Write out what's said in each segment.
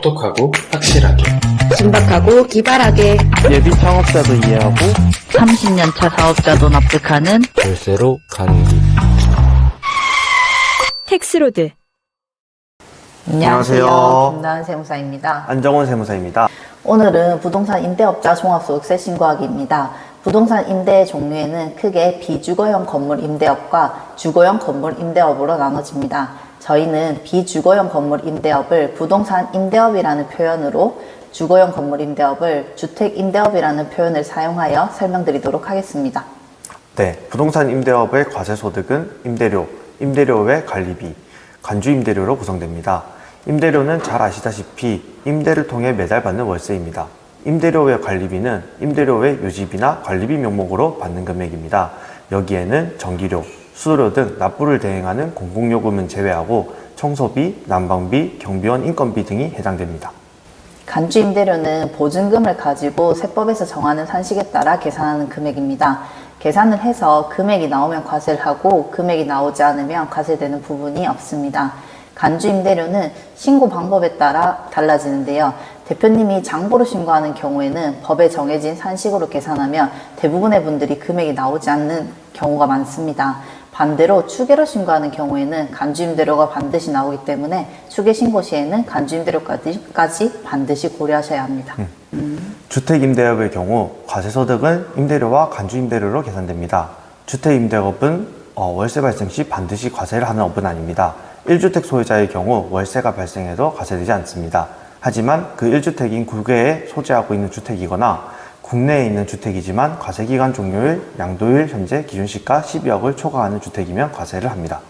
똑똑하고 확실하게 신박하고 기발하게 예비 창업자도 이해하고 30년 차 사업자도 납득하는 열쇠로 가는 길 텍스로드 안녕하세요. 김나은 세무사입니다. 안정원 세무사입니다. 오늘은 부동산 임대업자 종합소득세 신고하기입니다. 부동산 임대 종류에는 크게 비주거형 건물 임대업과 주거형 건물 임대업으로 나눠집니다. 저희는 비주거형 건물 임대업을 부동산 임대업이라는 표현으로 주거형 건물 임대업을 주택 임대업이라는 표현을 사용하여 설명드리도록 하겠습니다. 네, 부동산 임대업의 과세 소득은 임대료, 임대료 외 관리비, 간주 임대료로 구성됩니다. 임대료는 잘 아시다시피 임대를 통해 매달 받는 월세입니다. 임대료 외 관리비는 임대료 외 유지비나 관리비 명목으로 받는 금액입니다. 여기에는 전기료, 수도료 등 납부를 대행하는 공공요금은 제외하고 청소비, 난방비, 경비원 인건비 등이 해당됩니다. 간주 임대료는 보증금을 가지고 세법에서 정하는 산식에 따라 계산하는 금액입니다. 계산을 해서 금액이 나오면 과세를 하고 금액이 나오지 않으면 과세되는 부분이 없습니다. 간주 임대료는 신고 방법에 따라 달라지는데요. 대표님이 장부로 신고하는 경우에는 법에 정해진 산식으로 계산하면 대부분의 분들이 금액이 나오지 않는 경우가 많습니다. 반대로 추계로 신고하는 경우에는 간주임대료가 반드시 나오기 때문에 추계 신고 시에는 간주임대료까지 반드시 고려하셔야 합니다. 주택임대업의 경우 과세소득은 임대료와 간주임대료로 계산됩니다. 주택임대업은 어, 월세 발생 시 반드시 과세를 하는 업은 아닙니다. 1주택 소유자의 경우 월세가 발생해도 과세되지 않습니다. 하지만 그 1주택인 국외에 소재하고 있는 주택이거나 국내에 있는 주택이지만 과세기간 종료일, 양도일 현재 기준시가 12억을 초과하는 주택이면 과세를 합니다.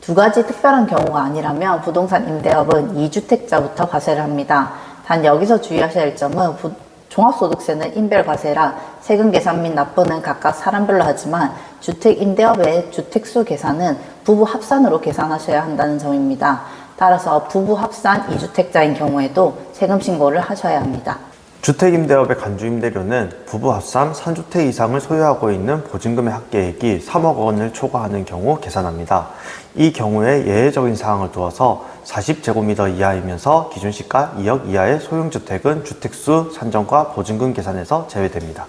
두 가지 특별한 경우가 아니라면 부동산 임대업은 2주택자부터 과세를 합니다. 단 여기서 주의하셔야 할 점은 부- 종합소득세는 인별과세라 세금 계산 및 납부는 각각 사람별로 하지만 주택 임대업의 주택수 계산은 부부 합산으로 계산하셔야 한다는 점입니다. 따라서 부부 합산 2주택자인 경우에도 세금 신고를 하셔야 합니다. 주택임대업의 간주임대료는 부부 합산 3주택 이상을 소유하고 있는 보증금의 합계액이 3억 원을 초과하는 경우 계산합니다. 이 경우에 예외적인 사항을 두어서 40제곱미터 이하이면서 기준 시가 2억 이하의 소형주택은 주택수 산정과 보증금 계산에서 제외됩니다.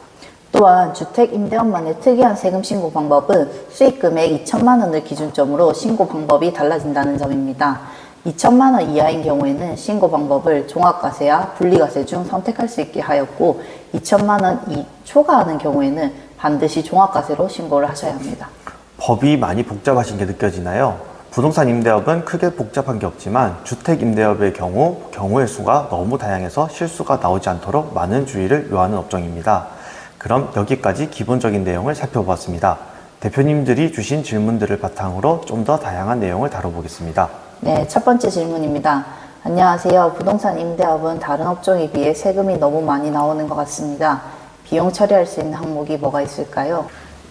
또한 주택 임대업만의 특이한 세금 신고 방법은 수익 금액 2천만 원을 기준점으로 신고 방법이 달라진다는 점입니다. 2천만 원 이하인 경우에는 신고 방법을 종합과세와 분리과세 중 선택할 수 있게 하였고 2천만 원 이 초과하는 경우에는 반드시 종합과세로 신고를 하셔야 합니다. 법이 많이 복잡하신 게 느껴지나요? 부동산 임대업은 크게 복잡한 게 없지만 주택 임대업의 경우 경우의 수가 너무 다양해서 실수가 나오지 않도록 많은 주의를 요하는 업종입니다. 그럼 여기까지 기본적인 내용을 살펴보았습니다. 대표님들이 주신 질문들을 바탕으로 좀 더 다양한 내용을 다뤄보겠습니다. 네, 첫 번째 질문입니다. 안녕하세요. 부동산 임대업은 다른 업종에 비해 세금이 너무 많이 나오는 것 같습니다. 비용 처리할 수 있는 항목이 뭐가 있을까요?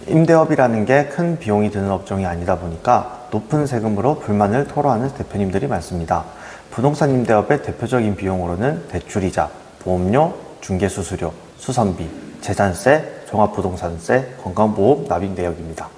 임대업이라는 게 큰 비용이 드는 업종이 아니다 보니까 높은 세금으로 불만을 토로하는 대표님들이 많습니다. 부동산 임대업의 대표적인 비용으로는 대출이자, 보험료, 중개수수료, 수선비, 재산세, 종합부동산세, 건강보험, 납입 내역입니다.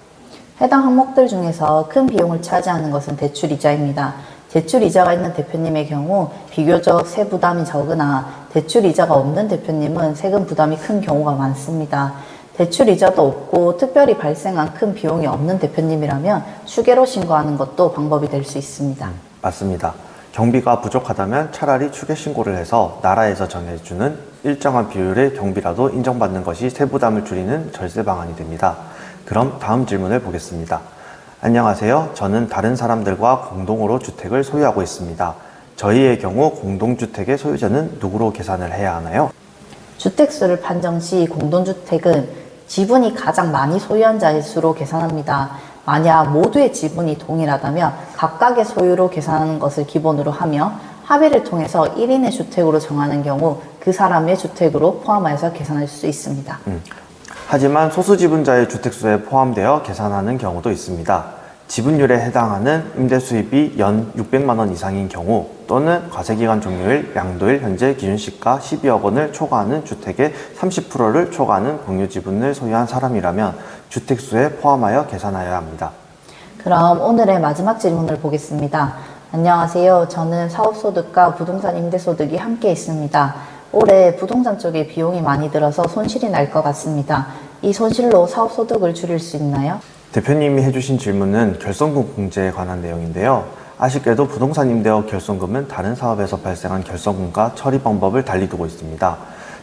해당 항목들 중에서 큰 비용을 차지하는 것은 대출이자입니다. 대출이자가 있는 대표님의 경우 비교적 세 부담이 적으나 대출이자가 없는 대표님은 세금 부담이 큰 경우가 많습니다. 대출이자도 없고 특별히 발생한 큰 비용이 없는 대표님이라면 추계로 신고하는 것도 방법이 될 수 있습니다. 맞습니다. 경비가 부족하다면 차라리 추계 신고를 해서 나라에서 정해주는 일정한 비율의 경비라도 인정받는 것이 세부담을 줄이는 절세 방안이 됩니다. 그럼 다음 질문을 보겠습니다. 안녕하세요. 저는 다른 사람들과 공동으로 주택을 소유하고 있습니다. 저희의 경우 공동주택의 소유자는 누구로 계산을 해야 하나요? 주택수를 판정 시 공동주택은 지분이 가장 많이 소유한 자의 수로 계산합니다. 만약 모두의 지분이 동일하다면 각각의 소유로 계산하는 것을 기본으로 하며 합의를 통해서 1인의 주택으로 정하는 경우 그 사람의 주택으로 포함하여서 계산할 수 있습니다. 하지만 소수 지분자의 주택수에 포함되어 계산하는 경우도 있습니다. 지분율에 해당하는 임대 수입이 연 600만 원 이상인 경우 또는 과세기간 종료일, 양도일 현재 기준시가 12억 원을 초과하는 주택의 30%를 초과하는 공유 지분을 소유한 사람이라면 주택수에 포함하여 계산하여야 합니다. 그럼 오늘의 마지막 질문을 보겠습니다. 안녕하세요. 저는 사업소득과 부동산 임대소득이 함께 있습니다. 올해 부동산 쪽에 비용이 많이 들어서 손실이 날 것 같습니다. 이 손실로 사업 소득을 줄일 수 있나요? 대표님이 해주신 질문은 결손금 공제에 관한 내용인데요. 아쉽게도 부동산 임대업 결손금은 다른 사업에서 발생한 결손금과 처리 방법을 달리 두고 있습니다.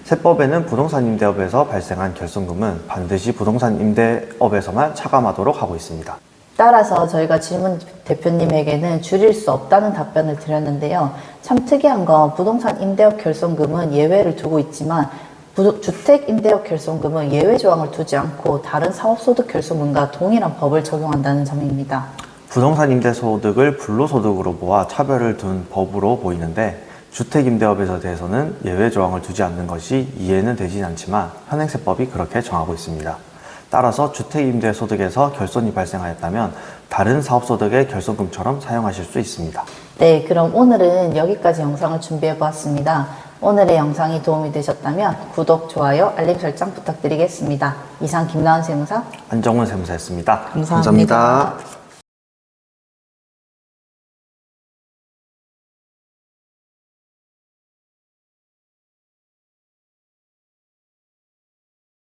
세법에는 부동산 임대업에서 발생한 결손금은 반드시 부동산 임대업에서만 차감하도록 하고 있습니다. 따라서 저희가 질문 대표님에게는 줄일 수 없다는 답변을 드렸는데요. 참 특이한 건 부동산 임대업 결손금은 예외를 두고 있지만 부- 주택 임대업 결손금은 예외 조항을 두지 않고 다른 사업소득 결손금과 동일한 법을 적용한다는 점입니다. 부동산 임대소득을 불로소득으로 모아 차별을 둔 법으로 보이는데 주택 임대업에 대해서는 예외 조항을 두지 않는 것이 이해는 되진 않지만 현행세법이 그렇게 정하고 있습니다. 따라서 주택임대소득에서 결손이 발생하였다면 다른 사업소득의 결손금처럼 사용하실 수 있습니다. 네, 그럼 오늘은 여기까지 영상을 준비해 보았습니다. 오늘의 영상이 도움이 되셨다면 구독, 좋아요, 알림 설정 부탁드리겠습니다. 이상 김나은 세무사 안정훈 세무사였습니다 감사합니다. 감사합니다.